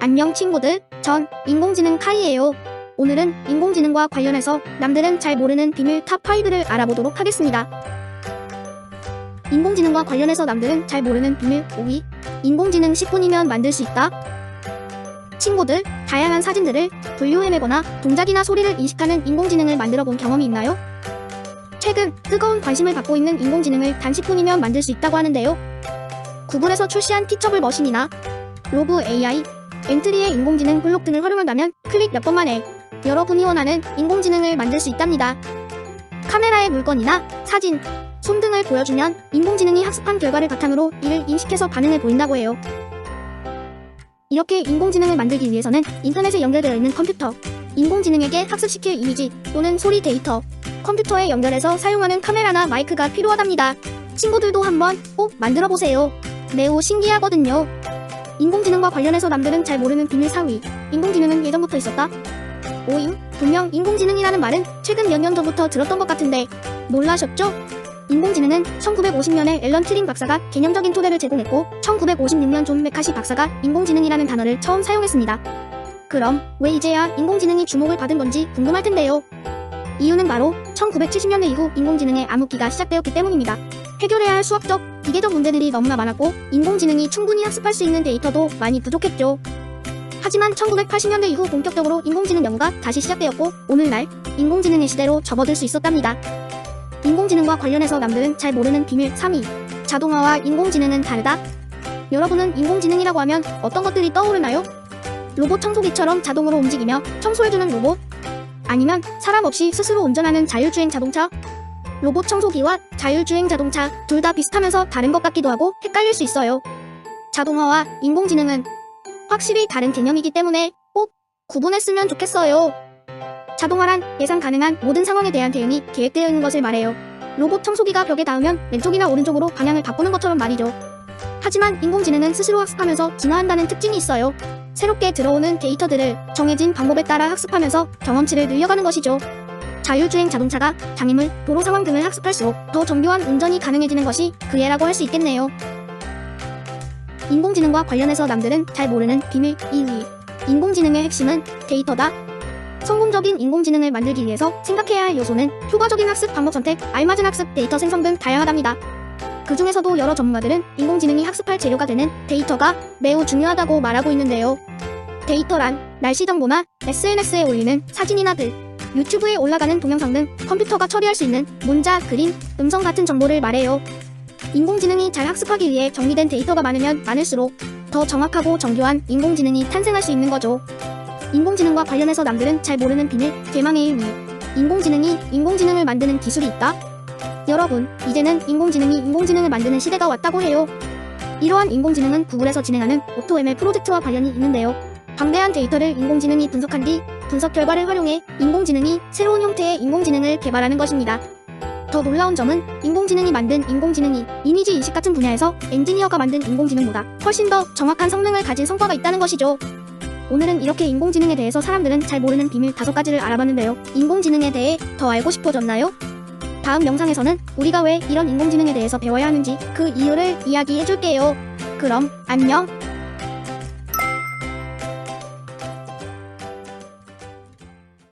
안녕 친구들, 전 인공지능 카이예요. 오늘은 인공지능과 관련해서 남들은 잘 모르는 비밀 탑5를 알아보도록 하겠습니다. 인공지능과 관련해서 남들은 잘 모르는 비밀 5위. 인공지능 10분이면 만들 수 있다. 친구들, 다양한 사진들을 분류해내거나 동작이나 소리를 인식하는 인공지능을 만들어 본 경험이 있나요? 최근 뜨거운 관심을 받고 있는 인공지능을 단 10분이면 만들 수 있다고 하는데요. 구글에서 출시한 티처블 머신이나 로브 AI, 엔트리의 인공지능 블록 등을 활용한다면 클릭 몇 번 만 에 여러분이 원하는 인공지능을 만들 수 있답니다. 카메라의 물건이나 사진, 손 등을 보여주면 인공지능이 학습한 결과를 바탕으로 이를 인식해서 반응을 보인다고 해요. 이렇게 인공지능을 만들기 위해서는 인터넷에 연결되어 있는 컴퓨터, 인공지능에게 학습시킬 이미지 또는 소리 데이터, 컴퓨터에 연결해서 사용하는 카메라나 마이크가 필요하답니다. 친구들도 한번 꼭 만들어 보세요. 매우 신기하거든요. 인공지능과 관련해서 남들은 잘 모르는 비밀 4위. 인공지능은 예전부터 있었다. 5임. 분명 인공지능이라는 말은 최근 몇 년 전부터 들었던 것 같은데 놀라셨죠? 인공지능은 1950년에 앨런 튜링 박사가 개념적인 토대를 제공했고 1956년 존 메카시 박사가 인공지능이라는 단어를 처음 사용했습니다. 그럼 왜 이제야 인공지능이 주목을 받은 건지 궁금할 텐데요. 이유는 바로 1970년대 이후 인공지능의 암흑기가 시작되었기 때문입니다. 해결해야 할 수학적, 기계적 문제들이 너무나 많았고 인공지능이 충분히 학습할 수 있는 데이터도 많이 부족했죠. 하지만 1980년대 이후 본격적으로 인공지능 연구가 다시 시작되었고 오늘날 인공지능의 시대로 접어들 수 있었답니다. 인공지능과 관련해서 남들은 잘 모르는 비밀 3위. 자동화와 인공지능은 다르다. 여러분은 인공지능이라고 하면 어떤 것들이 떠오르나요? 로봇 청소기처럼 자동으로 움직이며 청소해주는 로봇? 아니면 사람 없이 스스로 운전하는 자율주행 자동차? 로봇 청소기와 자율주행 자동차 둘 다 비슷하면서 다른 것 같기도 하고 헷갈릴 수 있어요. 자동화와 인공지능은 확실히 다른 개념이기 때문에 꼭 구분했으면 좋겠어요. 자동화란 예상 가능한 모든 상황에 대한 대응이 계획되어 있는 것을 말해요. 로봇 청소기가 벽에 닿으면 왼쪽이나 오른쪽으로 방향을 바꾸는 것처럼 말이죠. 하지만 인공지능은 스스로 학습하면서 진화한다는 특징이 있어요. 새롭게 들어오는 데이터들을 정해진 방법에 따라 학습하면서 경험치를 늘려가는 것이죠. 자율주행 자동차가 장애물, 도로 상황 등을 학습할수록 더 정교한 운전이 가능해지는 것이 그 예라고 할 수 있겠네요. 인공지능과 관련해서 남들은 잘 모르는 비밀 2위. 인공지능의 핵심은 데이터다. 성공적인 인공지능을 만들기 위해서 생각해야 할 요소는 효과적인 학습 방법 선택, 알맞은 학습 데이터 생성 등 다양하답니다. 그 중에서도 여러 전문가들은 인공지능이 학습할 재료가 되는 데이터가 매우 중요하다고 말하고 있는데요. 데이터란 날씨 정보나 SNS에 올리는 사진이나 글, 유튜브에 올라가는 동영상 등 컴퓨터가 처리할 수 있는 문자, 그림, 음성 같은 정보를 말해요. 인공지능이 잘 학습하기 위해 정리된 데이터가 많으면 많을수록 더 정확하고 정교한 인공지능이 탄생할 수 있는 거죠. 인공지능과 관련해서 남들은 잘 모르는 비밀, 대망의 1위. 인공지능이 인공지능을 만드는 기술이 있다? 여러분, 이제는 인공지능이 인공지능을 만드는 시대가 왔다고 해요. 이러한 인공지능은 구글에서 진행하는 오토ML 프로젝트와 관련이 있는데요. 방대한 데이터를 인공지능이 분석한 뒤 분석 결과를 활용해 인공지능이 새로운 형태의 인공지능을 개발하는 것입니다. 더 놀라운 점은 인공지능이 만든 인공지능이 이미지 인식 같은 분야에서 엔지니어가 만든 인공지능보다 훨씬 더 정확한 성능을 가진 성과가 있다는 것이죠. 오늘은 이렇게 인공지능에 대해서 사람들은 잘 모르는 비밀 다섯 가지를 알아봤는데요. 인공지능에 대해 더 알고 싶어졌나요? 다음 영상에서는 우리가 왜 이런 인공지능에 대해서 배워야 하는지 그 이유를 이야기해줄게요. 그럼 안녕!